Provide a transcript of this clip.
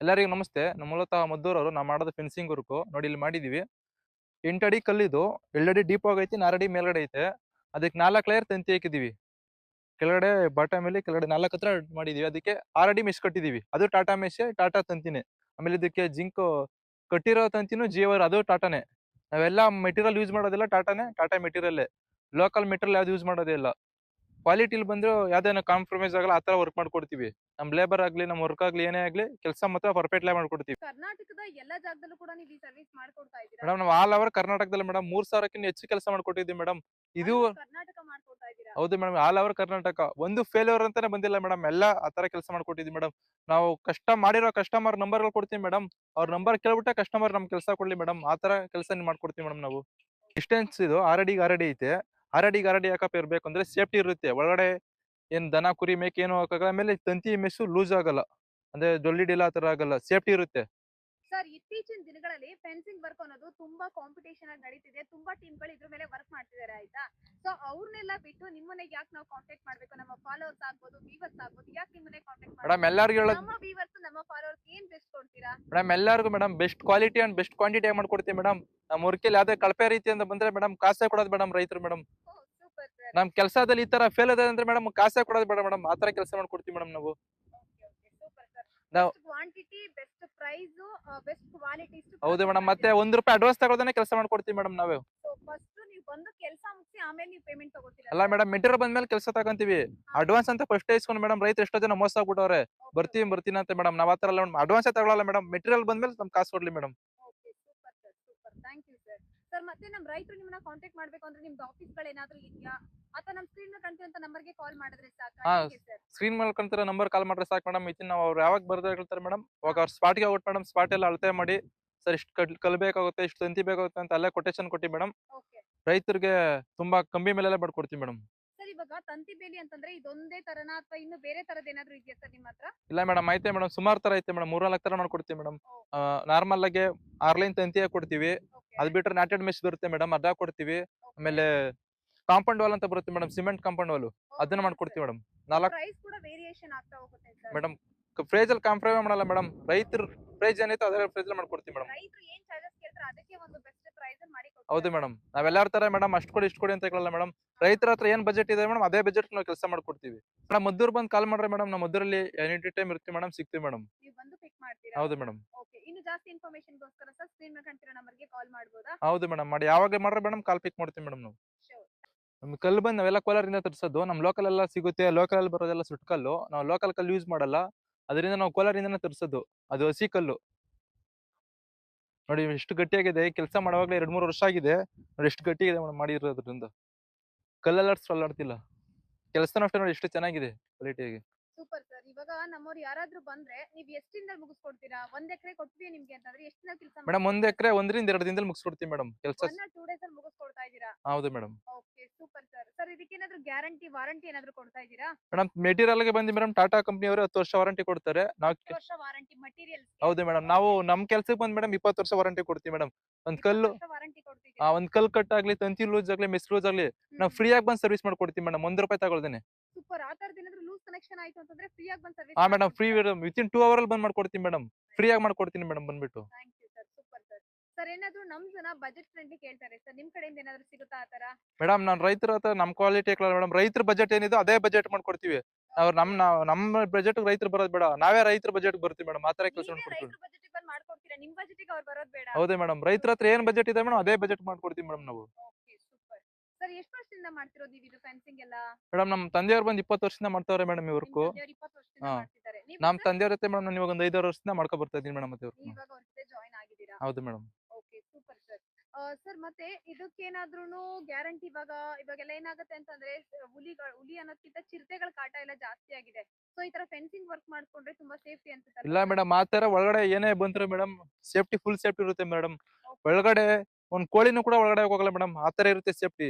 ಎಲ್ಲರಿಗೂ ನಮಸ್ತೆ. ಮೂಲತಃ ಮದ್ದೂರವರು ನಾವು ಮಾಡೋದು ಫೆನ್ಸಿಂಗ್ ವರ್ಕು ನೋಡಿ ಇಲ್ಲಿ ಮಾಡಿದೀವಿ. ಎಂಟಡಿ ಅಡಿ ಕಲ್ಲಿದು ಎರಡಡಿ ಡೀಪ್ ಆಗೈತಿ ನಾರಡಿ ಅಡಿ ಮೇಲ್ಗಡೆ ಐತೆ. ಅದಕ್ಕೆ ನಾಲ್ಕು ಲೇಯರ್ ತಂತಿ ಹಾಕಿದೀವಿ. ಕೆಳಗಡೆ ಬಾಟಮ್ ಮೇಲೆ ಕೆಳಗಡೆ ನಾಲ್ಕು ಹತ್ರ ಮಾಡಿದೀವಿ. ಅದಕ್ಕೆ ಆರಡಿ ಅಡಿ ಮೆಶ್ ಕಟ್ಟಿದೀವಿ. ಅದು ಟಾಟಾ ಮೆಶ್ ಟಾಟಾ ತಂತಿನೇ. ಆಮೇಲೆ ಇದಕ್ಕೆ ಜಿಂಕ್ ಕಟ್ಟಿರೋ ತಂತಿನೂ ಜಿಯವರ್ ಅದು ಟಾಟಾನೇ ನಾವೆಲ್ಲ ಮೆಟೀರಿಯಲ್ ಯೂಸ್ ಮಾಡೋದಿಲ್ಲ ಟಾಟಾನೇ ಟಾಟಾ ಮೆಟೀರಿಯಲ್ ಲೋಕಲ್ ಮೆಟೀರಿಯಲ್ ಯಾವ್ದು ಯೂಸ್ ಮಾಡೋದೇ ಇಲ್ಲ. ಕ್ವಾಲಿಟಿಲಿ ಬಂದ್ರು ಯಾವ್ದೇನೋ ಕಾಂಪ್ರಮೈಸ್ ಆಗಲ್ಲ ಆತರ ತರ ವರ್ಕ್ ಮಾಡ್ಕೊಡ್ತೀವಿ. ನಮ್ ಲೇಬರ್ ಆಗ್ಲಿ ನಮ್ ವರ್ಕ್ ಆಗ್ಲಿ ಏನೇ ಆಗ್ಲಿ ಕೆಲಸ ಮಾತ್ರ ಪರ್ಫೆಕ್ಟ್ ಲೈ ಮಾಡ್ಕೊಡ್ತೀವಿ. ಕರ್ನಾಟಕದ ಎಲ್ಲಾ ಜಾಗದಲ್ಲೂ ಕೂಡ ನೀವು ಈ ಸರ್ವಿಸ್ ಮಾಡ್ಕೊಡ್ತಾ ಇದ್ದೀರಾ? ಮೇಡಮ್ ನಾವು ಆಲ್ ಓವರ್ ಕರ್ನಾಟಕದಲ್ಲಿ ಮೇಡಮ್ ಮೂರ್ ಸಾವಿರಕ್ಕಿಂತ ಹೆಚ್ಚು ಕೆಲಸ ಮಾಡ್ಕೊಟ್ಟಿದ್ದೀವಿ ಮೇಡಮ್. ಇದು ಅದು ಕರ್ನಾಟಕ ಮಾಡ್ಕೊಡ್ತಾ ಇದ್ದೀರಾ? ಹೌದು ಮೇಡಮ್ ಆಲ್ ಓವರ್ ಕರ್ನಾಟಕ. ಒಂದು ಫೇಲ್ಯೂರ್ ಅಂತಾನೆ ಬಂದಿಲ್ಲ ಮೇಡಮ್. ಎಲ್ಲ ಆತರ ತರ ಕೆಲಸ ಮಾಡ್ಕೊಟ್ಟಿದ್ವಿ ಮೇಡಮ್. ನಾವು ಕಷ್ಟ ಮಾಡಿರೋ ಕಸ್ಟಮರ್ ನಂಬರ್ ಕೊಡ್ತೀವಿ ಮೇಡಮ್. ಅವ್ರ ನಂಬರ್ ಕೇಳ್ಬಿಟ್ಟೆ ಕಸ್ಟಮರ್ ನಮ್ ಕೆಲಸ ಕೊಡ್ಲಿ ಮೇಡಮ್. ಆತರ ತರ ಕೆಲಸ ಮಾಡ್ಕೊಡ್ತೀವಿ ಮೇಡಮ್ ನಾವು. ಡಿಸ್ಟೆನ್ಸ್ ಇದು ಆರಡಿಗೆ ಆರಡಿ ಐತೆ. ಹರಡಿ ಯಾಕಪ್ಪ ಇರ್ಬೇಕು ಅಂದ್ರೆ ಸೇಫ್ಟಿ ಇರುತ್ತೆ. ಒಳಗಡೆ ಏನ್ ದನ, ಕುರಿ, ಮೇಕೆ ಏನು ಹಾಕಾಗಲ್ಲ ಆಮೇಲೆ ತಂತಿ, ಮೆಸ್ಸು ಲೂಸ್ ಆಗಲ್ಲ. ಅಂದ್ರೆ ಜೊಳ್ಳಿ ಆ ತರ ಆಗಲ್ಲ. ಸೇಫ್ಟಿ ಇರುತ್ತೆ. ಸರ್ ಇತ್ತೀಚಿನ ದಿನಗಳಲ್ಲಿ ಫೆನ್ಸಿಂಗ್ ವರ್ಕ್ ಅನ್ನೋದು ತುಂಬಾ ಕಾಂಪಿಟೇಷನ್ ಆಗಿ ನಡೀತಿದೆ. ತುಂಬಾ ಟೀಮ್ಗಳು ಇದ್ರ ಮೇಲೆ ವರ್ಕ್ ಮಾಡ್ತಿದ್ದಾರೆ ಆಯ್ತಾ? ಸೊ ಅವ್ರನ್ನೆಲ್ಲ ಬಿಟ್ಟು ನಿಮ್ಮನೆ ಯಾಕೆ ನಾವು ಕಾಂಟ್ಯಾಕ್ಟ್ ಮಾಡ್ಬೇಕು? ನಮ್ಮ ಫಾಲೋವರ್ಸ್ ಆಗ್ಬೋದು ವೀವರ್ಸ್ ಆಗ್ಬೋದು ಯಾಕೆ ನಿಮ್ಮನೆ ಕಾಂಟ್ಯಾಕ್ಟ್ ಮೇಡಮ್ ಎಲ್ಲರಿಗೂ ನಮ್ಮ ವ್ಯೂವರ್ಸ್ ನಮ್ಮ ಫಾಲೋವರ್ಸ್ ಏನ್ ಬೆಸ್ಟ್ ಕೊಡ್ತೀರಾ? ಮೇಡಮ್ ಎಲ್ಲರಿಗೂ madam best quality and best quantity ಮಾಡ್ಕೊಡ್ತೀವಿ ಮೇಡಮ್ ನಮ್ಮ ವರ್ಕಲ್ಲಿ ಯಾವ್ದೇ ಕಳಪೆ ರೀತಿ ಅಂತ ಬಂದ್ರೆ ಮೇಡಮ್ ಕಾಸೇ ಕೊಡೋದು ಮೇಡಮ್ ರೈತರು ಮೇಡಮ್ ನಮ್ ಕೆಲಸದಲ್ಲಿ ಈ ತರ ಫೇಲ್ ಅದ ಅಂದ್ರೆ ಮೇಡಮ್ ಕಾಸೇ ಕೊಡೋದು ಬೇಡ ಮೇಡಮ್ ಆ ತರ ಕೆಲಸ ಮಾಡ್ಕೊಡ್ತೀವಿ ಮೇಡಮ್ ನಾವು ಓಕೆ ಓಕೆ ಸೂಪರ್ ಸರ್ ನಾವು- quantity best price best quality ಹೌದು ಮೇಡಮ್ ಮತ್ತೆ ಒಂದ್ ರೂಪಾಯಿ ಅಡ್ವಾನ್ಸ್ ತಗೊಳ್ದೇನೆ ಕೆಲಸ ಮಾಡ್ಕೊಡ್ತೀವಿ ಮೇಡಮ್ ನಾವೇ. ಫಸ್ಟ್ ನೀವು ಬಂದು ಕೆಲಸ ಮುಗಿಸಿ ಆಮೇಲೆ ನೀವು ಪೇಮೆಂಟ್ ತಗೋತೀರಾ ಅಲ್ಲ ಮೇಡಮ್ ಮೆಟೀರಿಯಲ್ ಬಂದ್ಮೇಲೆ ಕೆಲಸ ತಗೊಂತೀವಿ. ಅಡ್ವಾನ್ಸ್ ಅಂತ ಫಸ್ಟ್ ಇಸ್ಕೊಂಡು ಮೇಡಮ್ ರೈತ ಎಷ್ಟೋ ಜನ ಮೋಸ ಆಗ್ಬಿಟ್ಟವ್ರೆ. ಬರ್ತೀವಿ ಬರ್ತೀನಿ ಅಂತ ಮೇಡಮ್. ನಾವ್ ಆತರ ಅಲ್ಲ ಅಡ್ವಾನ್ಸ್ ತಗೊಳಲ್ಲ ಮೇಡಮ್. ಮೆಟೀರಿಯಲ್ ಬಂದ್ಮೇಲೆ ನಮ್ ಕಾಸು ಕೊಡ್ಲಿ madam. Thank you sir sir ಮತ್ತೆ ನಮ್ಮ ರೈತರು ನಿಮ್ಮನ್ನ ಕಾಂಟ್ಯಾಕ್ಟ್ ಮಾಡ್ಬೇಕು ಅಂದ್ರೆ ನಿಮ್ದು ಆಫೀಸ್ಗಳು ಏನಾದ್ರು ಇದೆಯಾ? ಅಥವಾ ನಮ್ಮ ಸ್ಕ್ರೀನ್ ನಂಬರ್ ನಂಬರ್ಗೆ ಕಾಲ್ ಮಾಡಿದ್ರೆ ಸಾಕು? ಸ್ಕ್ರೀನ್ ಮೇಲೆ ಕಾಣ್ತಿರೋ ನಂಬರ್ ಕಾಲ್ ಮಾಡ್ರೆ ಸಾಕು ಮೇಡಮ್ ಇತ್ತಿನ ನಾವು ಅವ್ರು ಯಾವಾಗ ಬರ್ದೇ ಹೇಳ್ತಾರೆ ಮೇಡಮ್ ಅವಾಗ ಅವ್ರ ಸ್ಪಾಟ್ಗೆ ಹೋಗ್ಬಿಟ್ಟು ಮೇಡಮ್ ಸ್ಪಾಟ್ ಎಲ್ಲ ಅಳತೆ ಮಾಡಿ ಸರ್ ಇಷ್ಟು ಕಲ್ ಕಲ್ಬೇಕಾಗುತ್ತೆ ಇಷ್ಟು ತಂತಿ ಬೇಕಾಗುತ್ತೆ ಅಂತ ಅಲ್ಲೇ ಕೊಟೇಶನ್ ಕೊಟ್ಟಿ ಮೇಡಮ್ ರೈತರಿಗೆ ತುಂಬಾ ಕಮ್ಮಿ ಮೇಲೆಲ್ಲ ಮಾಡ್ಕೊಡ್ತೀವಿ ಮೇಡಮ್ ಸರ್ ಇವಾಗ ತಂತಿ ಬೇಲಿ ಅಂತಂದ್ರೆ ಇದೊಂದೇ ತರನಾ ಅಥವಾ ಇನ್ನು ಬೇರೆ ತರದ್ ಏನಾದ್ರು ಇದೆಯಾ ಸರ್ ನಿಮ್ಮ ಹತ್ರ? ಇಲ್ಲ ಮೇಡಮ್ ಐತೆ ಮೇಡಮ್ ಸುಮಾರು ತರ ಐತೆ ಮೇಡಮ್ ಮೂರ್ನಾಲ್ಕು ತರ ಮಾಡ್ಕೊಡ್ತೀವಿ ಮೇಡಮ್ ನಾರ್ಮಲ್ ಆಗಿ ಆರ್ಲೈನ್ ತಂತಿ ಕೊಡ್ತೀವಿ. ಅದ್ ಬಿಟ್ರೆ ನಾಟೆಡ್ ಮೆಶ್ ಬರುತ್ತೆ ಮೇಡಮ್ ಅದ ಕೊಡ್ತೀವಿ. ಆಮೇಲೆ ಕಾಂಪೌಂಡ್ ವಾಲ್ ಅಂತ ಬರುತ್ತೆ ಮೇಡಮ್ ಸಿಮೆಂಟ್ ಕಾಂಪೌಂಡ್ ವಾಲ್. ಅದನ್ನ ಮಾಡ್ಕೊಡ್ತೀವಿ ಮೇಡಮ್. ನಾಲ್ಕು ಪ್ರೈಸ್ ಕೂಡ ವೇರಿಯೇಷನ್ ಆಗ್ತಾ ಹೋಗುತ್ತೆ ಸರ್ ಮೇಡಮ್ ಪ್ರೈಸ್ ಅಲ್ಲಿ ಕಾಂಪ್ರಮೈಸ್ ಮಾಡಲ್ಲ ಮೇಡಮ್. ರೈತರ ಫ್ರೇಜ್ ಏನೈತೆ ಅದರ ಪ್ರೈಸ್ ಮಾಡ್ಕೊಡ್ತೀವಿ ಮೇಡಮ್. ರೈತರು ಏನ್ ಚಾರ್ಜಸ್ ಕೇಳ್ತಾರೆ ಅದಕ್ಕೆ ಒಂದು ಬೆಸ್ಟ್ ಪ್ರೈಸ್ ಮಾಡಿ ಕೊಡ್ತೀವಿ ಹೌದು ಮೇಡಮ್. ನಾವೆಲ್ಲಾರ ತರ ಮೇಡಮ್ ಅಷ್ಟು ಕೊಡಿ ಇಷ್ಟು ಕೊಡಿ ಅಂತ ಹೇಳಲ್ಲ ಮೇಡಮ್. ರೈತರ ಹತ್ರ ಏನು ಬಜೆಟ್ ಇದೆ ಮೇಡಮ್ ಅದೇ ಬಜೆಟ್ ನಾವು ಕೆಲಸ ಮಾಡ್ಕೊಡ್ತೀವಿ. ಮೇಡಮ್ ಮದ್ದೂರ್ ಬಂದು ಕಾಲ್ ಮಾಡ್ರೆ ಮೇಡಮ್ ನಮ್ಮ ಮದ್ದೂರಲ್ಲಿ ಎನಿ ಟೈಮ್ ಇರ್ತೀವಿ ಮೇಡಮ್ ಸಿಗ್ತೀವಿ ಮೇಡಮ್. ನೀವು ಬಂದು ಪಿಕ್ ಮಾಡ್ತೀರಾ? ಹೌದು ಮೇಡಮ್. ಓಕೆ ಇನ್ನು ಜಾಸ್ತಿ ಇನ್ಫಾರ್ಮೇಶನ್ಗೋಸ್ಕರ ಸರ್ ಸ್ಕ್ರೀನ್ ಮೇಲೆ ಕಾಣ್ತಿರೋ ನಂಬರ್ಗೆ ಕಾಲ್ ಮಾಡ್ಬೋದಾ? ಹೌದು ಮೇಡಮ್ ಮಾಡಿ ಯಾವಾಗ ಮಾಡ್ರೆ ಮೇಡಮ್ ಕಾಲ್ ಪಿಕ್ ಮಾಡ್ತೀವಿ ಮೇಡಮ್ ನಾವು. ನಮ್ ಕಲ್ಲು ಬಂದ್ ನಾವೆಲ್ಲ ಕೋಲಾರಿಂದ ತರಿಸೋದು. ನಮ್ ಲೋಕಲ್ ಎಲ್ಲ ಸಿಗುತ್ತೆ. ಲೋಕಲ್ ಅಲ್ಲಿ ಬರೋದೆಲ್ಲ ಸುಟ್ಕಲ್ಲು ನಾವು ಲೋಕಲ್ ಕಲ್ಲು ಯೂಸ್ ಮಾಡಲ್ಲ. ಅದರಿಂದ ನಾವು ಕೋಲಾರಿಂದನೇ ತರಿಸೋದು. ಅದು ಹಸಿ ಕಲ್ಲು. ನೋಡಿ ಎಷ್ಟು ಗಟ್ಟಿಯಾಗಿದೆ. ಕೆಲಸ ಮಾಡುವಾಗಲೇ ಎರಡ್ ಮೂರು ವರ್ಷ ಆಗಿದೆ. ನೋಡಿ ಎಷ್ಟು ಇದೆ ಮೇಡಮ್ ಮಾಡಿರೋದ್ರಿಂದ. ಅದರಿಂದ ಅಲ್ಲಾಡ್ತಿಲ್ಲ ಕೆಲಸನೂ ಅಷ್ಟೇ ನೋಡಿ ಎಷ್ಟು ಚೆನ್ನಾಗಿದೆ ಕ್ವಾಲಿಟಿಯಾಗಿ. Super sir. ಇವಾಗ ನಮ್ಮವ್ರು ಯಾರಾದ್ರೂ ಬಂದ್ರೆ ನೀವು ಎಷ್ಟಿಂದ ಮುಗಿಸ್ಕೊಡ್ತೀರಾ? ಒಂದ್ ಎಕರೆ ಕೊಡ್ತೀವಿ ನಿಮ್ಗೆ ಅಂತಂದ್ರೆ ಎಷ್ಟು ದಿನ ಕೆಲಸ ಮೇಡಮ್ ಒಂದ್ ಎಕರೆ ಒಂದರಿಂದ ಎರಡು ದಿನದಲ್ಲಿ ಮುಗಿಸ್ಕೊಡ್ತೀವಿ ಮೇಡಮ್ ಕೆಲಸ ಟೂ ಡೇಸ್ ಅಲ್ಲಿ ಮುಗಿಸ್ಕೊಡ್ತಾ ಇದ್ದೀರಾ? ಹೌದು madam okay super sir sir ಇದಕ್ಕೆ ಏನಾದ್ರು ಗ್ಯಾರಂಟಿ ವಾರಂಟಿ ಏನಾದ್ರು ಕೊಡ್ತಾ ಇದ್ದೀರಾ? ಮೇಡಮ್ ಮೆಟೀರಿಯಲ್ಗೆ ಬಂದು ಮೇಡಮ್ ಟಾಟಾ ಕಂಪನಿ ಅವರು ಹತ್ತು ವರ್ಷ ವಾರಂಟಿ ಕೊಡ್ತಾರೆ. ನಾವು ಹತ್ತು ವರ್ಷ ವಾರಂಟಿ ಹೌದು ಮೇಡಮ್ ನಾವು ನಮ್ ಕೆಲ್ಸಕ್ಕೆ ಬಂದ್ ಮೇಡಮ್ ಇಪ್ಪತ್ತು ವರ್ಷ ವಾರಂಟಿ ಕೊಡ್ತೀವಿ ಮೇಡಮ್ ಒಂದ್ ಕಲ್ಲು ವಾರಂಟಿ ಆ ಒಂದ್ ಕಲ್ ಕಟ್ ಆಗ್ಲಿ ತಂತಿ ಲೂಸ್ ಆಗ್ಲಿ ಮಿಸ್ ಲೂಸ್ ಆಗ್ಲಿ ನಾವು ಫ್ರೀ ಆಗಿ ಬಂದ್ ಸರ್ವಿಸ್ ಮಾಡ್ಕೊಡ್ತೀವಿ ಮೇಡಮ್ ಒಂದ್ ರೂಪಾಯಿ ತಗೊಳ್ದೇನೆ. ಸೂಪರ್. ಮೇಡಮ್ ತರದ್ ಏನಾದ್ರು ಲೂಸ್ ಕನೆಕ್ಷನ್ ಆಯ್ತು ಅಂತಂದ್ರೆ ಫ್ರೀ ಆಗಿ ಬಂದ್ ಸರ್ವಿಸ್ ಹಾ madam free within two hour ಅಲ್ಲಿ ಬಂದ್ ಮಾಡ್ಕೊಡ್ತೀನಿ ಮೇಡಮ್ ಫ್ರೀ ಆಗಿ ಮಾಡ್ಕೊಡ್ತೀನಿ ಮೇಡಮ್ ಬಂದ್ಬಿಟ್ಟು thank you sir super sir ಏನಾದ್ರು ನಮ್ ಜನ ಬಜೆಟ್ ಫ್ರೆಂಡ್ಲಿ ಕೇಳ್ತಾರೆ ಸರ್ ನಿಮ್ ಕಡೆಯಿಂದ ಏನಾದ್ರು ಸಿಗುತ್ತಾ ಆ ತರ ಮೇಡಮ್ ನಾನ್ ರೈತರ ಹತ್ರ ನಮ್ ಕ್ವಾಲಿಟಿ ಮೇಡಮ್. ರೈತರ ಬಜೆಟ್ ಏನಿದೆ ಅದೇ ಬಜೆಟ್ ಮಾಡ್ಕೊಡ್ತೀವಿ. ನಾವು ನಮ್ ನಾವ್- ನಮ್ಮ ಬಜೆಟ್ ರೈತರು ಬರೋದ್ ಬೇಡ. ನಾವೇ ರೈತರ ಬಜೆಟ್ ಬರ್ತೀವಿ ಮೇಡಮ್. ಆ ತರ ಕೆಲಸ ಮಾಡ್ಕೊಡ್ತೀವಿ ರೈತರ ಬಜೆಟ್ ಬಂದ್ ಮಾಡ್ಕೊಡ್ತೀರಾ? ನಿಮ್ ಬಜೆಟ್ ಅವ್ರು ಬರೋದ್ ಬೇಡ. ಹೌದೇ ಮೇಡಮ್. ರೈತರ ಹತ್ರ ಏನ್ ಬಜೆಟ್ ಇದೆ ಮೇಡಮ್ ಅದೇ ಬಜೆಟ್ ಮಾಡ್ಕೊಡ್ತೀವಿ ಮೇಡಮ್ ನಾವು. Okay super. ಸರ್ ಎಷ್ಟು ವರ್ಷದಿಂದ ಮಾಡ್ತಿರೋದು ನೀವು ಇದು ಫೆನ್ಸಿಂಗ್ ಎಲ್ಲ? ಮೇಡಮ್ ನಮ್ ತಂದೆಯವ್ರು ಬಂದ್ ಇಪ್ಪತ್ತು ವರ್ಷದಿಂದ ಮಾಡ್ತಾವ್ರೆ ಮೇಡಮ್ ಇಪ್ಪತ್ತು ವರ್ಷದಿಂದ ಹಾ. ಮಾಡ್ತಿದ್ದಾರೆ. ನೀವು ನಮ್ sir? ತಂದೆಯವ್ರ ಮೇಡಮ್ ನಾನು ಇವಾಗ ಒಂದ್ ಐದಾರು ವರ್ಷದಿಂದ ಮಾಡ್ಕೊ ಬರ್ತಾ ಇದೀನಿ ಮೇಡಮ್ ಮತ್ತೆ ಇವಾಗ ಜಾಯಿನ್ ಆಗಿದ್ದೀರಾ? ಹೌದು ಮೇಡಮ್. ಸರ್ ಮತ್ತೆ ಇದಕ್ಕೇನಾದ್ರೂ ಗ್ಯಾರಂಟಿ ಇವಾಗ ಇವಾಗೆಲ್ಲ ಏನಾಗುತ್ತೆ ಅಂತಂದ್ರೆ ಅಂದ್ರೆ ಹುಲಿಗಳು ಹುಲಿ ಅನ್ನೋದ್ಕಿಂತ ಚಿರತೆಗಳ ಕಾಟ ಎಲ್ಲ ಜಾಸ್ತಿ ಆಗಿದೆ. ಸೊ ಈ ತರ ಫೆನ್ಸಿಂಗ್ ವರ್ಕ್ ಮಾಡ್ಕೊಂಡ್ರೆ ತುಂಬಾ ಸೇಫ್ಟಿ ಅನ್ಸುತ್ತೆ ಇಲ್ಲ ಮೇಡಮ್ ಆ ತರ ಒಳಗಡೆ ಏನೇ ಬಂದ್ರು ಮೇಡಮ್ ಸೇಫ್ಟಿ ಫುಲ್ ಸೇಫ್ಟಿ ಇರುತ್ತೆ ಮೇಡಮ್ ಒಳಗಡೆ ಒಂದ್ ಕೋಳಿನೂ ಕೂಡ ಒಳಗಡೆ ಹೋಗಲ್ಲ ಮೇಡಮ್ ಆ ತರ ಇರುತ್ತೆ ಸೇಫ್ಟಿ